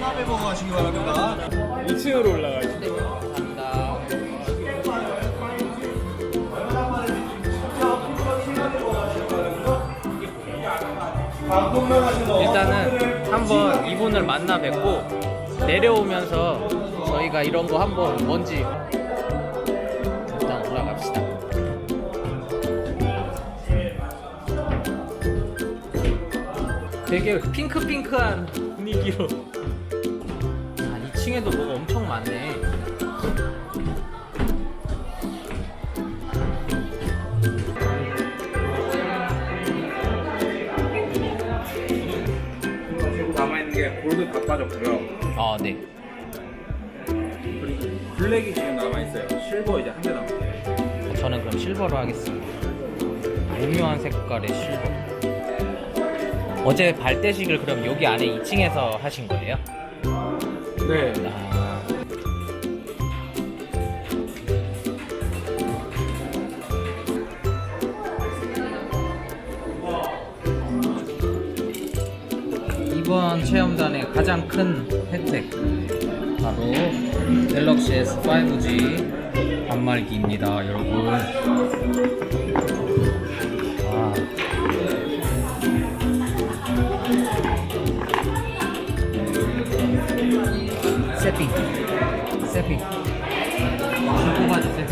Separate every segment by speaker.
Speaker 1: 빼보고 가시기 바랍니다.
Speaker 2: 2층으로 올라가시죠.
Speaker 3: 네, 감사합니다. 일단은 한번 이분을 만나 뵙고 내려오면서 저희가 이런 거 한번 뭔지 일단 올라갑시다. 되게 핑크핑크한 분위기로 아2 층에도 뭐가 엄청 많네
Speaker 2: 남아있는 게 골드 다 빠졌고요.
Speaker 3: 아 네
Speaker 2: 그리고 블랙이 지금 남아있어요. 실버 이제 한 개 남았어요.
Speaker 3: 저는 그럼 실버로 하겠습니다 오묘한 색깔의 실버 어제 발대식을 그럼 여기 안에 2층에서 하신 거예요?
Speaker 2: 네.
Speaker 3: 아, 이번 체험단의 가장 큰 혜택 바로 갤럭시 S5G 단말기입니다 여러분 세핑. 세핑. 좀 뽑아주세요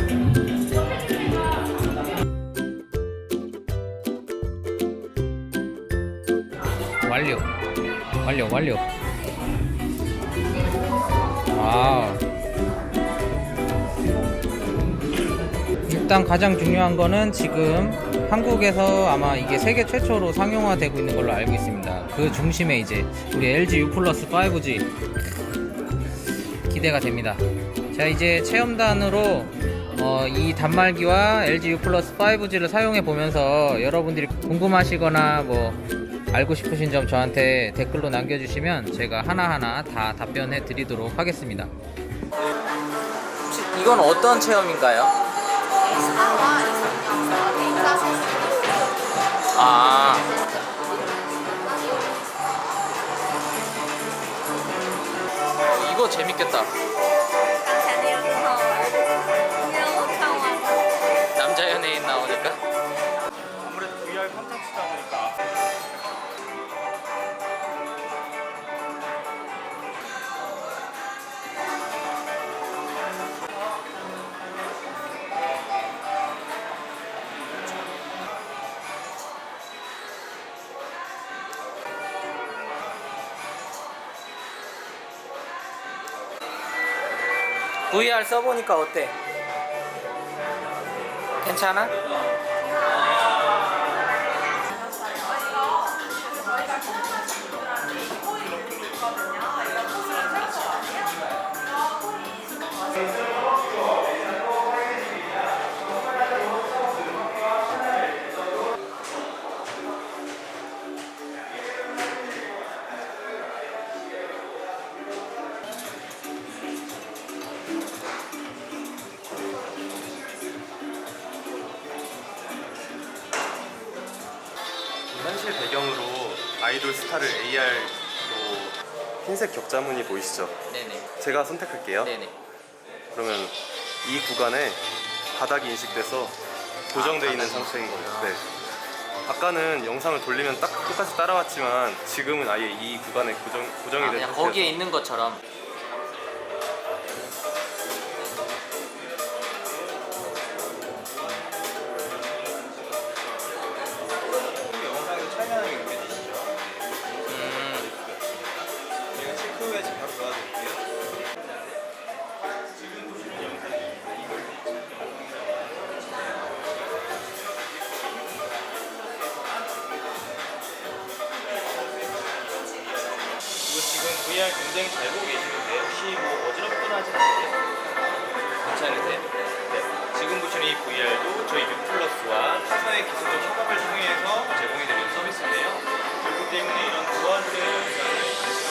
Speaker 3: 완료. 완료 완료. 와 일단 가장 중요한 거는 지금 한국에서 아마 이게 세계 최초로 상용화되고 있는 걸로 알고 있습니다. 그 중심에 이제 우리 LG U 플러스 5G 기대가 됩니다. 자 이제 체험단으로 어, 이 단말기와 LG U 플러스 5G를 사용해 보면서 여러분들이 궁금하시거나 뭐 알고 싶으신 점 저한테 댓글로 남겨주시면 제가 하나하나 다 답변해 드리도록 하겠습니다. 이건 어떤 체험인가요? 아 이거 재밌겠다.
Speaker 2: VR
Speaker 3: 써보니까 어때? 괜찮아?
Speaker 4: 아이돌 스타를 AR로 흰색 격자무늬 보이시죠?
Speaker 3: 네네.
Speaker 4: 제가 선택할게요.
Speaker 3: 네네.
Speaker 4: 그러면 이 구간에 바닥이 인식돼서 고정되어
Speaker 3: 아,
Speaker 4: 있는
Speaker 3: 바닥이.
Speaker 4: 상태인 거예요. 네. 아까는 영상을 돌리면 딱 똑같이 따라왔지만 지금은 아예 이 구간에 고정, 고정이
Speaker 3: 아,
Speaker 4: 된
Speaker 3: 그냥
Speaker 4: 상태여서
Speaker 3: 거기에 있는 것처럼.
Speaker 2: 이거 지금 VR 굉장히 잘 보고 계시는데 혹시 뭐 어지럽거나 하진 않으세요? 괜찮으세요? 네. 지금 보시는 이 VR도 저희 유플러스와 타사의 기술적 협업을 통해서 제공해 드리는 서비스인데요. 그렇기 때문에 이런 보안을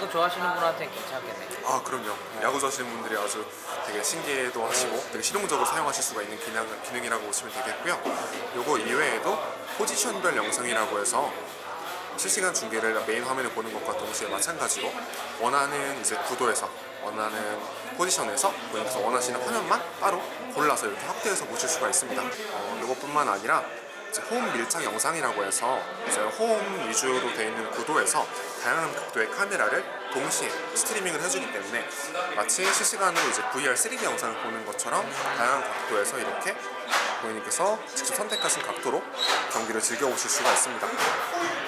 Speaker 3: 야구 좋아하시는 분한테는 괜찮겠네요.
Speaker 5: 아 그럼요. 야구 좋아하시는 분들이 아주 되게 신기해도 하시고 되게 실용적으로 사용하실 수가 있는 기능, 기능이라고 보시면 되겠고요. 요거 이외에도 포지션별 영상이라고 해서 실시간 중계를 메인 화면에 보는 것과 동시에 마찬가지로 원하는 이제 구도에서 원하는 포지션에서 본인께서 원하시는 화면만 따로 골라서 이렇게 확대해서 보실 수가 있습니다. 어, 이것뿐만 아니라 호흡 밀착 영상이라고 해서 이제 호흡 위주로 되어 있는 구도에서 다양한 각도의 카메라를 동시에 스트리밍을 해주기 때문에 마치 실시간으로 이제 VR 3D 영상을 보는 것처럼 다양한 각도에서 이렇게 고객님께서 직접 선택하신 각도로 경기를 즐겨보실 수가 있습니다.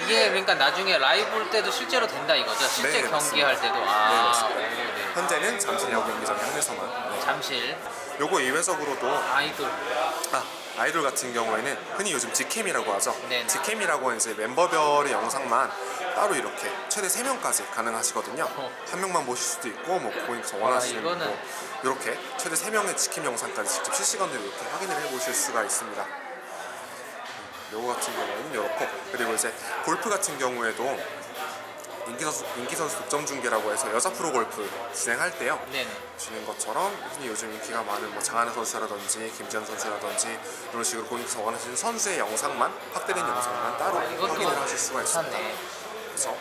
Speaker 3: 이게 그러니까 나중에 라이브 볼 때도 실제로 된다 이거죠? 실제
Speaker 5: 네,
Speaker 3: 경기할 때도
Speaker 5: 네,
Speaker 3: 아,
Speaker 5: 맞습니다.
Speaker 3: 오, 네.
Speaker 5: 현재는 잠실 야구 경기장 안에서만 네.
Speaker 3: 잠실
Speaker 5: 요거 이외적으로도
Speaker 3: 아이돌
Speaker 5: 아, 아이돌 같은 경우에는 흔히 요즘 직캠이라고 하죠.
Speaker 3: 네네.
Speaker 5: 직캠이라고 하는 이제 멤버별의 영상만 따로 이렇게 최대 3명까지 가능하시거든요.
Speaker 3: 어.
Speaker 5: 한 명만 보실 수도 있고 뭐 고객님께서 원하시는
Speaker 3: 이거는-
Speaker 5: 뭐 이렇게 최대 3명의 직캠 영상까지 직접 실시간으로 이렇게 확인을 해 보실 수가 있습니다. 요거 같은 경우는 이렇고 그리고 이제 골프 같은 경우에도 인기 선수 인기 선수 독점 중계라고 해서 여자 프로 골프 진행할 때요.
Speaker 3: 네네
Speaker 5: 보시는 것처럼 흔히 요즘 인기가 많은 뭐 장하늘 선수라든지 김지현 선수라든지 이런 식으로 본인께서 원하시는 선수의 영상만 확대된 영상만 따로
Speaker 3: 아,
Speaker 5: 확인을 하실 수가 있습니다.
Speaker 3: 괜찮네
Speaker 5: 그래서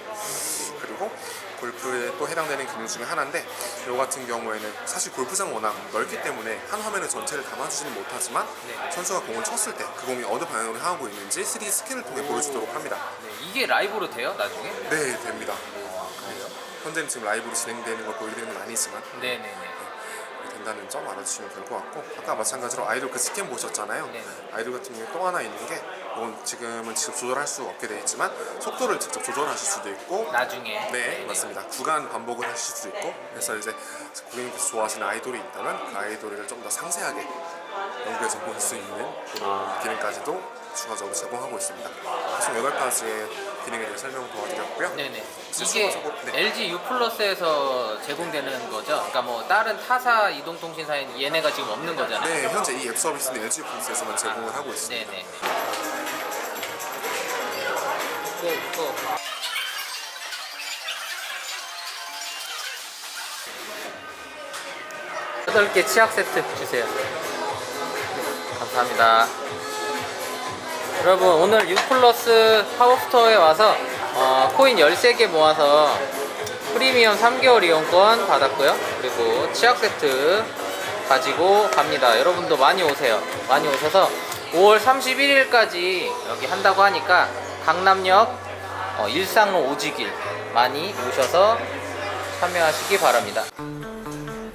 Speaker 5: 그리고 골프에 또 해당되는 기능 중에 하나인데 이 같은 경우에는 사실 골프장 워낙 넓기 때문에 한 화면을 전체를 담아주지는 못하지만
Speaker 3: 네.
Speaker 5: 선수가 공을 쳤을 때 그 공이 어느 방향으로 향하고 있는지 3D 스캔을 통해 보여주도록 합니다.
Speaker 3: 네, 이게 라이브로 돼요 나중에?
Speaker 5: 네, 됩니다.
Speaker 3: 그래요?
Speaker 5: 현재는 지금 라이브로 진행되는 걸 보여드리는 건 아니지만
Speaker 3: 네네네
Speaker 5: 된다는 점 알아주시면 될 것 같고 아까 마찬가지로 아이돌 그 스캔 보셨잖아요
Speaker 3: 네.
Speaker 5: 아이돌 같은 경우에 또 하나 있는 게 이건 지금은 직접 조절할 수 없게 되어 있지만 속도를 직접 조절하실 수도 있고
Speaker 3: 나중에
Speaker 5: 네 맞습니다 구간 반복을 하실 수도 있고 그래서 이제 고객님께서 좋아하시는 아이돌이 있다면 그 아이돌을 좀 더 상세하게 연구해서 볼 수 있는 그런 기능까지도 추가적으로 제공하고 있습니다 총 8가지의 기능에 대해 설명 도와드렸고요
Speaker 3: 네네.
Speaker 5: 이제
Speaker 3: 이게
Speaker 5: 추가적으로- 네.
Speaker 3: LG U 플러스에서 제공되는 거죠. 그러니까 뭐 다른 타사 이동통신사에는 얘네가 지금 없는 거잖아요.
Speaker 5: 네 현재 이 앱 서비스는 LG 플러스에서만 제공을 하고 있습니다
Speaker 3: 네네. 또, 또. 여덟 개 치약 세트 주세요. 감사합니다. 여러분 오늘 U 플러스 팝업스토어에 와서 어, 코인 13개 모아서 프리미엄 3개월 이용권 받았고요. 그리고 치약 세트 가지고 갑니다. 여러분도 많이 오세요. 많이 오셔서 5월 31일까지 여기 한다고 하니까 강남역 어, 일상로 오지길 많이 오셔서 참여하시기 바랍니다.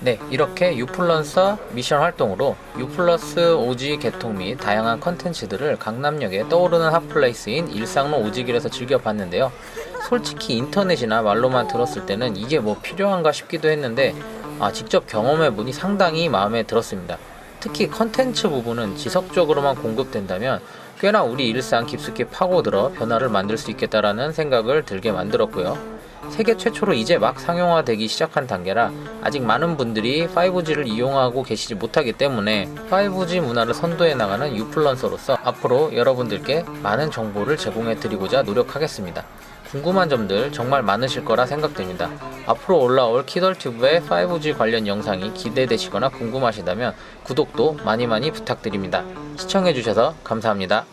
Speaker 3: 네, 이렇게 유플런서 미션 활동으로 유플러스 오지 개통 및 다양한 컨텐츠들을 강남역에 떠오르는 핫플레이스인 일상로 오지길에서 즐겨봤는데요. 솔직히 인터넷이나 말로만 들었을 때는 이게 뭐 필요한가 싶기도 했는데 아, 직접 경험해보니 상당히 마음에 들었습니다. 특히 컨텐츠 부분은 지속적으로만 공급된다면 꽤나 우리 일상 깊숙이 파고들어 변화를 만들 수 있겠다라는 생각을 들게 만들었고요. 세계 최초로 이제 막 상용화되기 시작한 단계라 아직 많은 분들이 5G를 이용하고 계시지 못하기 때문에 5G 문화를 선도해 나가는 유플런서로서 앞으로 여러분들께 많은 정보를 제공해 드리고자 노력하겠습니다. 궁금한 점들 정말 많으실 거라 생각됩니다. 앞으로 올라올 키덜튜브의 5G 관련 영상이 기대되시거나 궁금하시다면 구독도 많이 많이 부탁드립니다. 시청해주셔서 감사합니다.